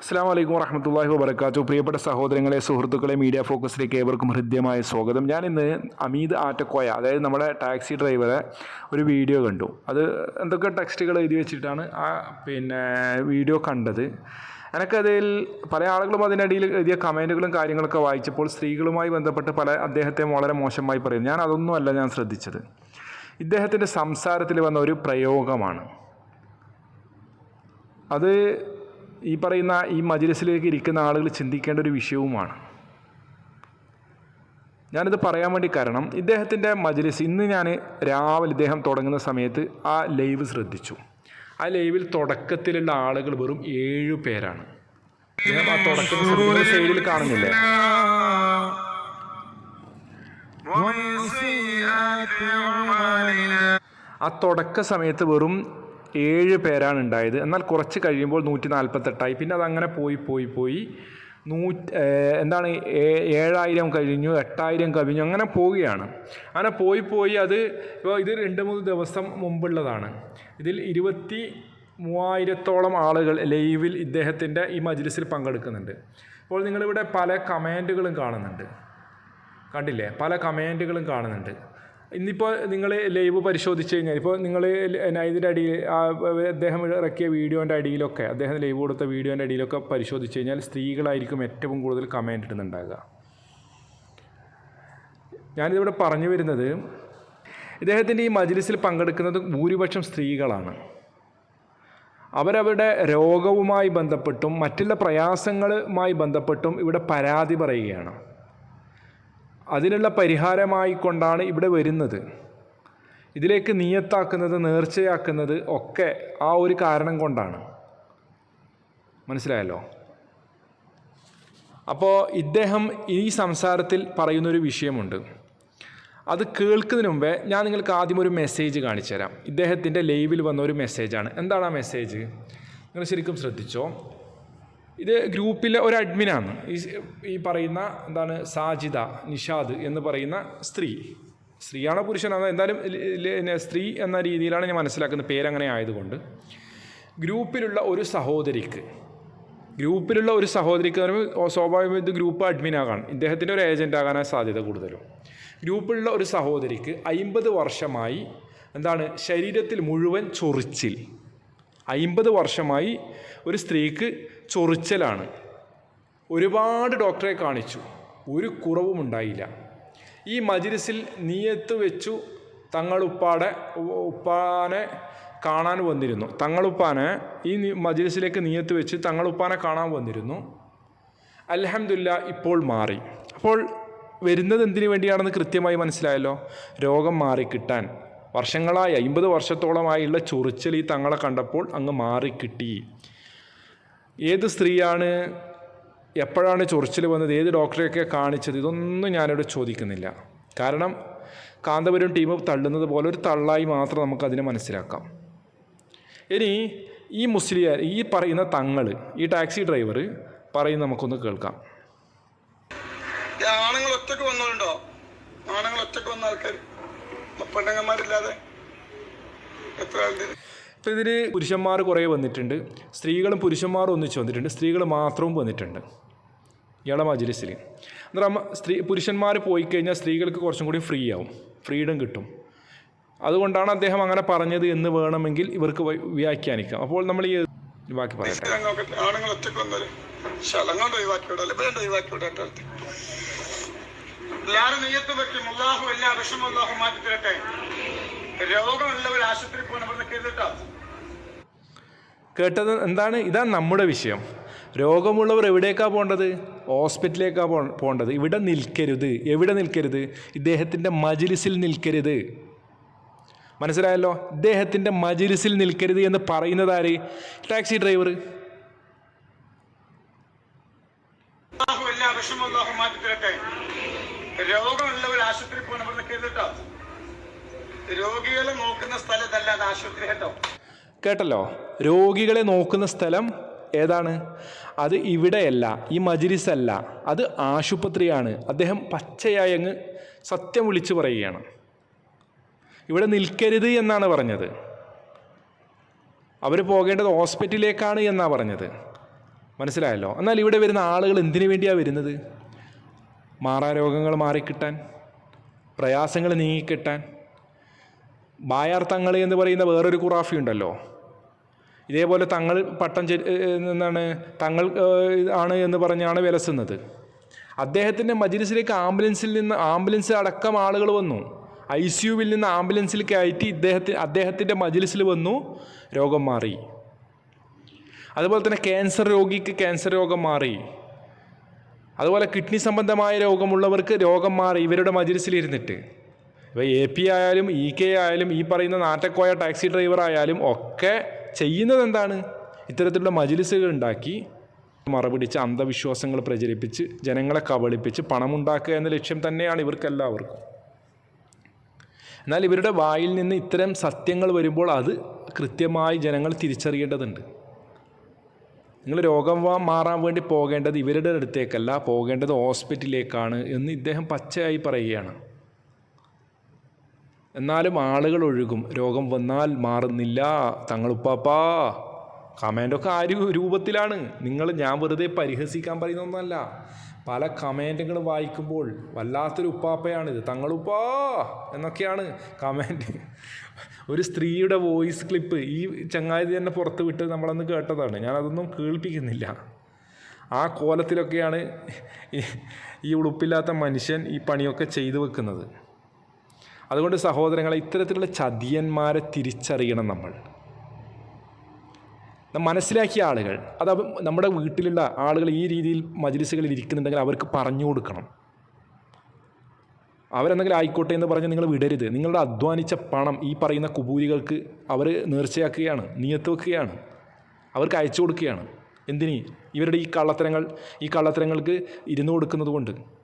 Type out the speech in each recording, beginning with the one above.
അസ്സാം വലൈക്കും വറഹമത്തല്ലാഹി വബർക്കാത്തു പ്രിയപ്പെട്ട സഹോദരങ്ങളെ സുഹൃത്തുക്കളെ മീഡിയ ഫോക്കസിലേക്ക് ഏവർക്കും ഹൃദ്യമായ സ്വാഗതം. ഞാൻ ഇന്ന് അമീദ് ആറ്റക്കോയ അതായത് നമ്മുടെ ടാക്സി ഡ്രൈവറെ ഒരു വീഡിയോ കണ്ടു. അത് എന്തൊക്കെ ടെക്സ്റ്റുകൾ എഴുതി വെച്ചിട്ടാണ് ആ പിന്നെ വീഡിയോ കണ്ടത്. എനിക്കതിൽ പല ആളുകളും അതിനിടയിൽ എഴുതിയ കമന്റുകളും കാര്യങ്ങളൊക്കെ വായിച്ചപ്പോൾ സ്ത്രീകളുമായി ബന്ധപ്പെട്ട് പല അദ്ദേഹത്തെ വളരെ മോശമായി പറയും ഞാൻ അതൊന്നുമല്ല ഞാൻ ശ്രദ്ധിച്ചത്. ഇദ്ദേഹത്തിന്റെ സംസാരത്തിൽ വന്ന ഒരു പ്രയോഗമാണ്. അത് ഈ പറയുന്ന ഈ മജിലിസിലേക്ക് ഇരിക്കുന്ന ആളുകൾ ചിന്തിക്കേണ്ട ഒരു വിഷയവുമാണ്. ഞാനിത് പറയാൻ വേണ്ടി കാരണം ഇദ്ദേഹത്തിന്റെ മജിലിസ് ഇന്ന് ഞാൻ രാവിലെ ഇദ്ദേഹം തുടങ്ങുന്ന സമയത്ത് ആ ലൈവ് ശ്രദ്ധിച്ചു. ആ ലൈവിൽ തുടക്കത്തിലുള്ള ആളുകൾ വെറും ഏഴു പേരാണ്. ആ തുടക്കത്തിൽ സൈഡിൽ കാണുന്നില്ലേ? ആ തുടക്ക സമയത്ത് വെറും ഏഴ് പേരാണ് ഉണ്ടായത്. എന്നാൽ കുറച്ച് കഴിയുമ്പോൾ നൂറ്റി നാൽപ്പത്തെട്ടായി പിന്നെ അതങ്ങനെ പോയി പോയി പോയി. നൂറ്റ് എന്താണ് ഏഴായിരം കഴിഞ്ഞു എട്ടായിരം കവിഞ്ഞു അങ്ങനെ പോവുകയാണ്. അങ്ങനെ പോയി പോയി അത് ഇപ്പോൾ ഇത് രണ്ട് മൂന്ന് ദിവസം മുമ്പുള്ളതാണ്. ഇതിൽ ഇരുപത്തി മൂവായിരത്തോളം ആളുകൾ ലൈവിൽ ഇദ്ദേഹത്തിന്റെ ഈ മജ്ലിസിൽ പങ്കെടുക്കുന്നുണ്ട്. അപ്പോൾ നിങ്ങളിവിടെ പല കമന്റുകളും കാണുന്നുണ്ട്. കണ്ടില്ലേ? പല കമന്റുകളും കാണുന്നുണ്ട്. ഇന്നിപ്പോൾ നിങ്ങൾ ലൈവ് പരിശോധിച്ച് കഴിഞ്ഞാൽ ഇപ്പോൾ നിങ്ങൾ ഇതിന്റെ അടിയിൽ അദ്ദേഹം ഇറക്കിയ വീഡിയോന്റെ അടിയിലൊക്കെ അദ്ദേഹം ലൈവ് കൊടുത്ത വീഡിയോന്റെ അടിയിലൊക്കെ പരിശോധിച്ച് കഴിഞ്ഞാൽ സ്ത്രീകളായിരിക്കും ഏറ്റവും കൂടുതൽ കമന്റ് ഇടുന്നുണ്ടാകുക ഞാനിതിവിടെ പറഞ്ഞു വരുന്നത് ഇദ്ദേഹത്തിന്റെ ഈ മജ്ലിസിൽ പങ്കെടുക്കുന്നത് ഭൂരിപക്ഷം സ്ത്രീകളാണ്. അവരവരുടെ രോഗവുമായി ബന്ധപ്പെട്ടും മറ്റുള്ള പ്രയാസങ്ങളുമായി ബന്ധപ്പെട്ടും ഇവിടെ പരാതി പറയുകയാണ്. അതിനുള്ള പരിഹാരമായിക്കൊണ്ടാണ് ഇവിടെ വരുന്നത്. ഇതിലേക്ക് നീയത്താക്കുന്നത് നേർച്ചയാക്കുന്നത് ഒക്കെ ആ ഒരു കാരണം കൊണ്ടാണ്. മനസ്സിലായല്ലോ? അപ്പോൾ ഇദ്ദേഹം ഈ സംസാരത്തിൽ പറയുന്നൊരു വിഷയമുണ്ട്. അത് കേൾക്കുന്നതിന് മുമ്പേ ഞാൻ നിങ്ങൾക്ക് ആദ്യം ഒരു മെസ്സേജ് കാണിച്ചു തരാം ഇദ്ദേഹത്തിന്റെ ലൈവിൽ വന്ന ഒരു മെസ്സേജാണ് എന്താണ് ആ മെസ്സേജ് നിങ്ങൾ ശരിക്കും ശ്രദ്ധിച്ചോ? ഇത് ഗ്രൂപ്പിലെ ഒരു അഡ്മിനാണ്. ഈ പറയുന്ന എന്താണ് സാജിദ നിഷാദ് എന്ന് പറയുന്ന സ്ത്രീ. സ്ത്രീയാണോ പുരുഷനാണോ എന്തായാലും സ്ത്രീ എന്ന രീതിയിലാണ് ഞാൻ മനസ്സിലാക്കുന്നത് പേരങ്ങനെ ആയതുകൊണ്ട്. ഗ്രൂപ്പിലുള്ള ഒരു സഹോദരിക്ക് ഗ്രൂപ്പിലുള്ള ഒരു സഹോദരിക്ക് സ്വാഭാവികം ഇത് ഗ്രൂപ്പ് അഡ്മിനാകാൻ ഇദ്ദേഹത്തിന്റെ ഒരു ഏജന്റ് ആകാനാണ് സാധ്യത കൂടുതലും. ഗ്രൂപ്പിലുള്ള ഒരു സഹോദരിക്ക് അയിമ്പത് വർഷമായി എന്താണ് ശരീരത്തിൽ മുഴുവൻ ചൊറിച്ചിൽ. അയിമ്പത് വർഷമായി ഒരു സ്ത്രീക്ക് ചൊറിച്ചലാണ്. ഒരുപാട് ഡോക്ടറെ കാണിച്ചു. ഒരു കുറവും ഉണ്ടായില്ല. ഈ മജിലിസിൽ നീയത്ത് വെച്ചു തങ്ങളുപ്പാടെ ഉപ്പാനെ കാണാൻ വന്നിരുന്നു. തങ്ങളുപ്പാനെ ഈ മജിലിസിലേക്ക് നീയത്ത് വെച്ച് തങ്ങളുപ്പാനെ കാണാൻ വന്നിരുന്നു. അലഹമില്ല ഇപ്പോൾ മാറി. അപ്പോൾ വരുന്നത് എന്തിനു വേണ്ടിയാണെന്ന് കൃത്യമായി മനസ്സിലായല്ലോ? രോഗം മാറിക്കിട്ടാൻ. വർഷങ്ങളായി അമ്പത് വർഷത്തോളമായുള്ള ചൊറിച്ചൽ ഈ തങ്ങളെ കണ്ടപ്പോൾ അങ്ങ് മാറിക്കിട്ടി. ഏത് സ്ത്രീയാണ് എപ്പോഴാണ് ചൊറിച്ചിൽ വന്നത് ഏത് ഡോക്ടറെയൊക്കെ കാണിച്ചത് ഇതൊന്നും ഞാനിവിടെ ചോദിക്കുന്നില്ല. കാരണം കാന്തപുരം ടീം തള്ളുന്നത് പോലെ ഒരു തള്ളായി മാത്രം നമുക്കതിനെ മനസ്സിലാക്കാം. ഇനി ഈ മുസ്ലിയാർ ഈ പറയുന്ന തങ്ങൾ ഈ ടാക്സി ഡ്രൈവർ പറയുന്ന നമുക്കൊന്ന് കേൾക്കാം. ആണുങ്ങൾ ഒറ്റയ്ക്ക് വന്നവരുണ്ടോ? ആണുങ്ങൾ ഒറ്റയ്ക്ക് വന്ന ആൾക്കാർ പെണ്ണുങ്ങന്മാരില്ലാതെ? എത്ര ഇപ്പോൾ ഇതിൽ പുരുഷന്മാർ കുറേ വന്നിട്ടുണ്ട്. സ്ത്രീകളും പുരുഷന്മാരും ഒന്നിച്ച് വന്നിട്ടുണ്ട്. സ്ത്രീകൾ മാത്രവും വന്നിട്ടുണ്ട്. ഇയാളെ മജ്ലിസിൽ അമ്മ സ്ത്രീ പുരുഷന്മാർ പോയി കഴിഞ്ഞാൽ സ്ത്രീകൾക്ക് കുറച്ചും കൂടി ഫ്രീ ആവും. ഫ്രീഡം കിട്ടും. അതുകൊണ്ടാണ് അദ്ദേഹം അങ്ങനെ പറഞ്ഞത് എന്ന് വേണമെങ്കിൽ ഇവർക്ക് വ്യാഖ്യാനിക്കാം. അപ്പോൾ നമ്മൾ ഈ ബാക്കി ഞങ്ങൾക്ക് ആണുങ്ങൾ രോഗമുള്ളവർ പോകണം കേട്ടത് എന്താണ്? ഇതാണ് നമ്മുടെ വിഷയം. രോഗമുള്ളവർ എവിടേക്കാണ് പോകേണ്ടത്? ഹോസ്പിറ്റലിലേക്കാണ് പോ പോകേണ്ടത്. ഇവിടെ നിൽക്കരുത്. എവിടെ നിൽക്കരുത്? ഇദ്ദേഹത്തിന്റെ മജിലിസിൽ നിൽക്കരുത്. മനസ്സിലായല്ലോ? ഇദ്ദേഹത്തിന്റെ മജിലിസിൽ നിൽക്കരുത് എന്ന് പറയുന്നത് ആര്? ടാക്സി ഡ്രൈവർ അള്ളാഹു എല്ലാ വിഷമം മാറ്റി തരട്ടെ. രോഗമുള്ളവർ ആശുപത്രി പോകണം കേട്ടോ രോഗികളെ നോക്കുന്ന സ്ഥലത്തല്ല ആശുപത്രി കേട്ടോ. കേട്ടല്ലോ? രോഗികളെ നോക്കുന്ന സ്ഥലം ഏതാണ്? അത് ഇവിടെയല്ല ഈ മജിലിസ് അല്ല അത് ആശുപത്രിയാണ്. അദ്ദേഹം പച്ചയായി അങ്ങ് സത്യം വിളിച്ചു പറയുകയാണ്. ഇവിടെ നിൽക്കരുത് എന്നാണ് പറഞ്ഞത്. അവർ പോകേണ്ടത് ഹോസ്പിറ്റലിലേക്കാണ് എന്നാണ് പറഞ്ഞത്. മനസ്സിലായല്ലോ? എന്നാൽ ഇവിടെ വരുന്ന ആളുകൾ എന്തിനു വേണ്ടിയാണ് വരുന്നത്? മാറാരോഗങ്ങൾ മാറിക്കിട്ടാൻ പ്രയാസങ്ങൾ നീങ്ങിക്കിട്ടാൻ ബായാർ തങ്ങൾ എന്ന് പറയുന്ന വേറൊരു ഖുറാഫി ഉണ്ടല്ലോ. ഇതേപോലെ തങ്ങൾ പട്ടം നിന്നാണ് തങ്ങൾ ആണ് എന്ന് പറഞ്ഞാണ് വിലസുന്നത്. അദ്ദേഹത്തിന്റെ മജിലിസിലേക്ക് ആംബുലൻസിൽ നിന്ന് ആംബുലൻസ് അടക്കം ആളുകൾ വന്നു. ഐ സി യുവിൽ നിന്ന് ആംബുലൻസിൽ കയറ്റി ഇദ്ദേഹത്തിന് അദ്ദേഹത്തിന്റെ മജിലിസിൽ വന്നു രോഗം മാറി. അതുപോലെ തന്നെ ക്യാൻസർ രോഗിക്ക് ക്യാൻസർ രോഗം മാറി. അതുപോലെ കിഡ്നി സംബന്ധമായ രോഗമുള്ളവർക്ക് രോഗം മാറി ഇവരുടെ മജിലിസിലിരുന്നിട്ട്. ഇപ്പോൾ എ പി ആയാലും ഇ കെ ആയാലും ഈ പറയുന്ന നാട്ടക്കോയ ടാക്സി ഡ്രൈവർ ആയാലും ഒക്കെ ചെയ്യുന്നത് എന്താണ്? ഇത്തരത്തിലുള്ള മജിലിസുകൾ ഉണ്ടാക്കി മറപിടിച്ച് അന്ധവിശ്വാസങ്ങൾ പ്രചരിപ്പിച്ച് ജനങ്ങളെ കബളിപ്പിച്ച് പണമുണ്ടാക്കുക എന്ന ലക്ഷ്യം തന്നെയാണ് ഇവർക്കെല്ലാവർക്കും. എന്നാൽ ഇവരുടെ വായിൽ നിന്ന് ഇത്തരം സത്യങ്ങൾ വരുമ്പോൾ അത് കൃത്യമായി ജനങ്ങൾ തിരിച്ചറിയേണ്ടതുണ്ട്. നിങ്ങൾ രോഗം മാറാൻ വേണ്ടി പോകേണ്ടത് ഇവരുടെ അടുത്തേക്കല്ല പോകേണ്ടത് ഹോസ്പിറ്റലിലേക്കാണ് എന്ന് ഇദ്ദേഹം പച്ചയായി പറയുകയാണ്. എന്നാലും ആളുകൾ ഒഴുകും. രോഗം വന്നാൽ മാറുന്നില്ല. തങ്ങളുപ്പാപ്പാ കമന്റൊക്കെ ആ രൂപത്തിലാണ്? നിങ്ങൾ ഞാൻ വെറുതെ പരിഹസിക്കാൻ പറയുന്ന ഒന്നല്ല. പല കമന്റുകൾ വായിക്കുമ്പോൾ വല്ലാത്തൊരു ഉപ്പാപ്പയാണിത്. തങ്ങളുപ്പാ എന്നൊക്കെയാണ് കമന്റ് ഒരു സ്ത്രീയുടെ വോയിസ് ക്ലിപ്പ് ഈ ചങ്ങാതി തന്നെ പുറത്ത് വിട്ട് നമ്മളന്ന് കേട്ടതാണ്. ഞാനതൊന്നും കേൾപ്പിക്കുന്നില്ല. ആ കോലത്തിലൊക്കെയാണ് ഈ- ഉടുപ്പില്ലാത്ത മനുഷ്യൻ ഈ പണിയൊക്കെ ചെയ്തു വെക്കുന്നത്. അതുകൊണ്ട് സഹോദരങ്ങളെ ഇത്തരത്തിലുള്ള ചതിയന്മാരെ തിരിച്ചറിയണം നമ്മൾ. മനസ്സിലാക്കിയ ആളുകൾ അത് നമ്മുടെ വീട്ടിലുള്ള ആളുകൾ ഈ രീതിയിൽ മജ്ലിസുകളിൽ ഇരിക്കുന്നുണ്ടെങ്കിൽ അവർക്ക് പറഞ്ഞു കൊടുക്കണം. അവരെന്തെങ്കിലും ആയിക്കോട്ടെ എന്ന് പറഞ്ഞ് നിങ്ങൾ വിടരുത്. നിങ്ങളുടെ അധ്വാനിച്ച പണം ഈ പറയുന്ന കുബൂരികൾക്ക് അവർ നേർച്ചയാക്കുകയാണ് നിയത്ത് വെക്കുകയാണ് അവർക്ക് അയച്ചു കൊടുക്കുകയാണ്. എന്തിനി? ഇവരുടെ ഈ കള്ളത്തരങ്ങൾ ഈ കള്ളത്തരങ്ങൾക്ക് ഇരുന്ന് കൊടുക്കുന്നത് കൊണ്ട്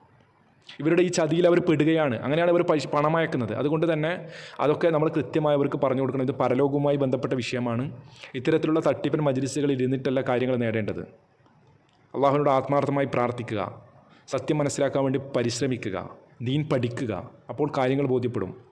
ഇവരുടെ ഈ ചതിയിൽ അവർ പെടുകയാണ്. അങ്ങനെയാണ് അവർ പൈസ പണമയക്കുന്നത്. അതുകൊണ്ട് തന്നെ അതൊക്കെ നമ്മൾ കൃത്യമായി അവർക്ക് പറഞ്ഞു കൊടുക്കണം. ഇത് പരലോകവുമായി ബന്ധപ്പെട്ട വിഷയമാണ്. ഇത്തരത്തിലുള്ള തട്ടിപ്പൻ മജ്ലിസുകളിൽ ഇരുന്നിട്ടല്ല കാര്യങ്ങൾ നേടേണ്ടത്. അള്ളാഹുവിനോട് ആത്മാർത്ഥമായി പ്രാർത്ഥിക്കുക. സത്യം മനസ്സിലാക്കാൻ വേണ്ടി പരിശ്രമിക്കുക. ദീൻ പഠിക്കുക. അപ്പോൾ കാര്യങ്ങൾ ബോധ്യപ്പെടും.